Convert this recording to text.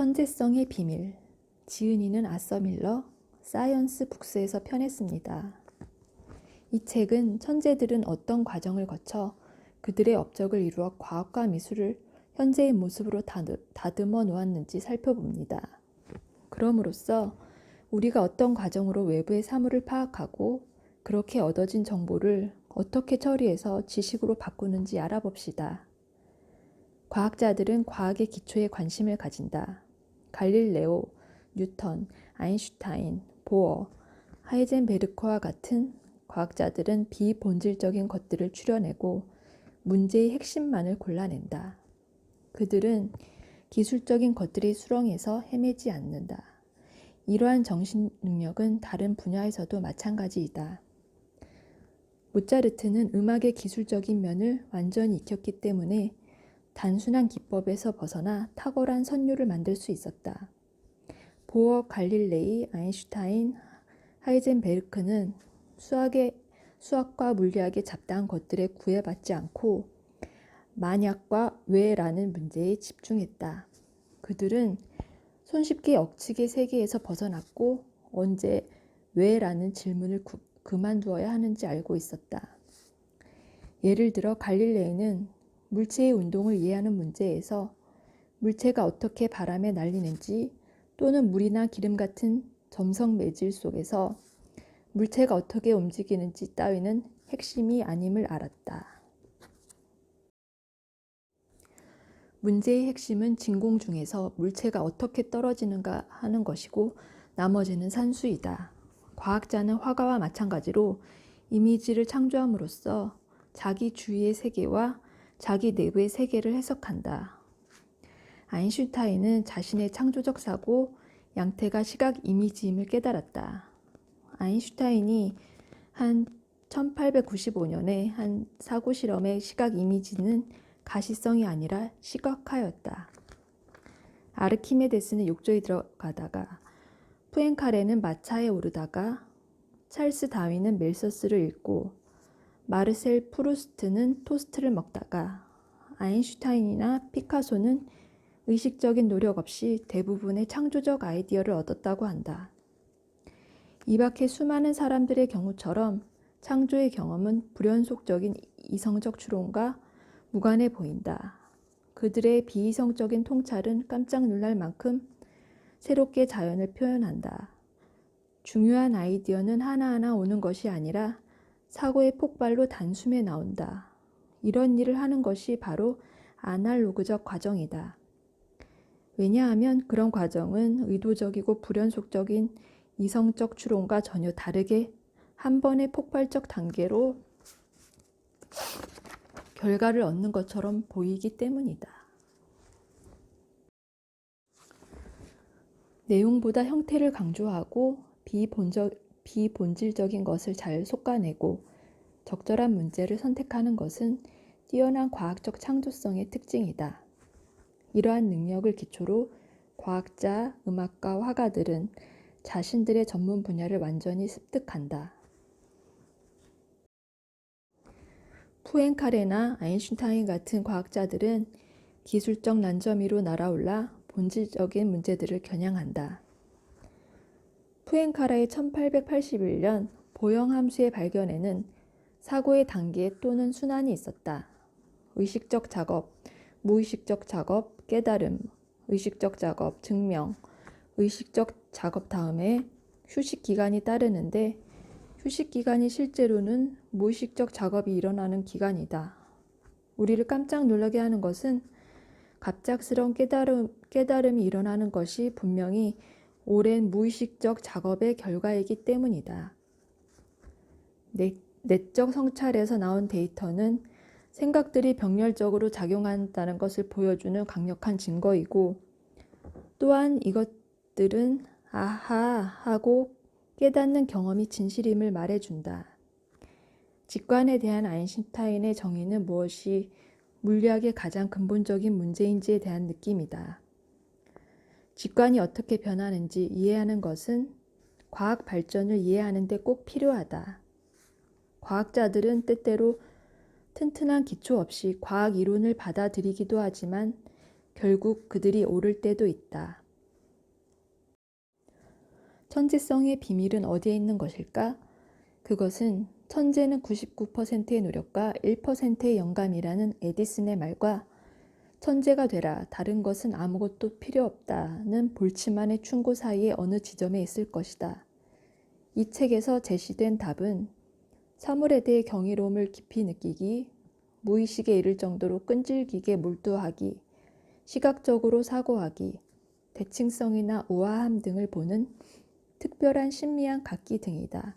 천재성의 비밀. 지은이는 아서 밀러 사이언스 북스에서 편했습니다. 이 책은 천재들은 어떤 과정을 거쳐 그들의 업적을 이루어 과학과 미술을 현재의 모습으로 다듬- 다듬어 놓았는지 살펴봅니다. 그럼으로써 우리가 어떤 과정으로 외부의 사물을 파악하고 그렇게 얻어진 정보를 어떻게 처리해서 지식으로 바꾸는지 알아봅시다. 과학자들은 과학의 기초에 관심을 가진다. 갈릴레오, 뉴턴, 아인슈타인, 보어, 하이젠베르크와 같은 과학자들은 비본질적인 것들을 추려내고 문제의 핵심만을 골라낸다. 그들은 기술적인 것들의 수렁에서 헤매지 않는다. 이러한 정신 능력은 다른 분야에서도 마찬가지이다. 모차르트는 음악의 기술적인 면을 완전히 익혔기 때문에 단순한 기법에서 벗어나 탁월한 선율을 만들 수 있었다. 보어, 갈릴레이, 아인슈타인, 하이젠베르크는 수학의 수학과 물리학의 잡다한 것들에 구애받지 않고 만약과 왜라는 문제에 집중했다. 그들은 손쉽게 억측의 세계에서 벗어났고 언제 왜라는 질문을 구- 그만두어야 하는지 알고 있었다. 예를 들어 갈릴레이는 물체의 운동을 이해하는 문제에서 물체가 어떻게 바람에 날리는지 또는 물이나 기름 같은 점성 매질 속에서 물체가 어떻게 움직이는지 따위는 핵심이 아님을 알았다. 문제의 핵심은 진공 중에서 물체가 어떻게 떨어지는가 하는 것이고 나머지는 산수이다. 과학자는 화가와 마찬가지로 이미지를 창조함으로써 자기 주위의 세계와 자기 내부의 세계를 해석한다. 아인슈타인은 자신의 창조적 사고 양태가 시각 이미지임을 깨달았다. 아인슈타인이 한 1895년에 한 사고 실험의 시각 이미지는 가시성이 아니라 시각화였다. 아르키메데스는 욕조에 들어가다가 푸엔카레는 마차에 오르다가 찰스 다윈은 멜서스를 읽고 마르셀 프루스트는 토스트를 먹다가 아인슈타인이나 피카소는 의식적인 노력 없이 대부분의 창조적 아이디어를 얻었다고 한다. 이 밖에 수많은 사람들의 경우처럼 창조의 경험은 불연속적인 이성적 추론과 무관해 보인다. 그들의 비이성적인 통찰은 깜짝 놀랄 만큼 새롭게 자연을 표현한다. 중요한 아이디어는 하나하나 오는 것이 아니라 사고의 폭발로 단숨에 나온다. 이런 일을 하는 것이 바로 아날로그적 과정이다. 왜냐하면 그런 과정은 의도적이고 불연속적인 이성적 추론과 전혀 다르게 한 번의 폭발적 단계로 결과를 얻는 것처럼 보이기 때문이다. 내용보다 형태를 강조하고 비본적, 비본질적인 것을 잘 솎아내고 적절한 문제를 선택하는 것은 뛰어난 과학적 창조성의 특징이다. 이러한 능력을 기초로 과학자, 음악가, 화가들은 자신들의 전문 분야를 완전히 습득한다. 푸엔카레나 아인슈타인 같은 과학자들은 기술적 난점 위로 날아올라 본질적인 문제들을 겨냥한다. 푸엔카라의 1881년 보형 함수의 발견에는 사고의 단계 또는 순환이 있었다. 의식적 작업, 무의식적 작업, 깨달음, 의식적 작업, 증명, 의식적 작업 다음에 휴식 기간이 따르는데 휴식 기간이 실제로는 무의식적 작업이 일어나는 기간이다. 우리를 깜짝 놀라게 하는 것은 갑작스러운 깨달음, 깨달음이 일어나는 것이 분명히 오랜 무의식적 작업의 결과이기 때문이다. 내, 내적 성찰에서 나온 데이터는 생각들이 병렬적으로 작용한다는 것을 보여주는 강력한 증거이고 또한 이것들은 아하 하고 깨닫는 경험이 진실임을 말해준다. 직관에 대한 아인슈타인의 정의는 무엇이 물리학의 가장 근본적인 문제인지에 대한 느낌이다. 직관이 어떻게 변하는지 이해하는 것은 과학 발전을 이해하는 데 꼭 필요하다. 과학자들은 때때로 튼튼한 기초 없이 과학 이론을 받아들이기도 하지만 결국 그들이 옳을 때도 있다. 천재성의 비밀은 어디에 있는 것일까? 그것은 천재는 99%의 노력과 1%의 영감이라는 에디슨의 말과 천재가 되라, 다른 것은 아무것도 필요 없다는 볼츠만의 충고 사이의 어느 지점에 있을 것이다. 이 책에서 제시된 답은 사물에 대해 경이로움을 깊이 느끼기, 무의식에 이를 정도로 끈질기게 몰두하기, 시각적으로 사고하기, 대칭성이나 우아함 등을 보는 특별한 신미한 각기 등이다.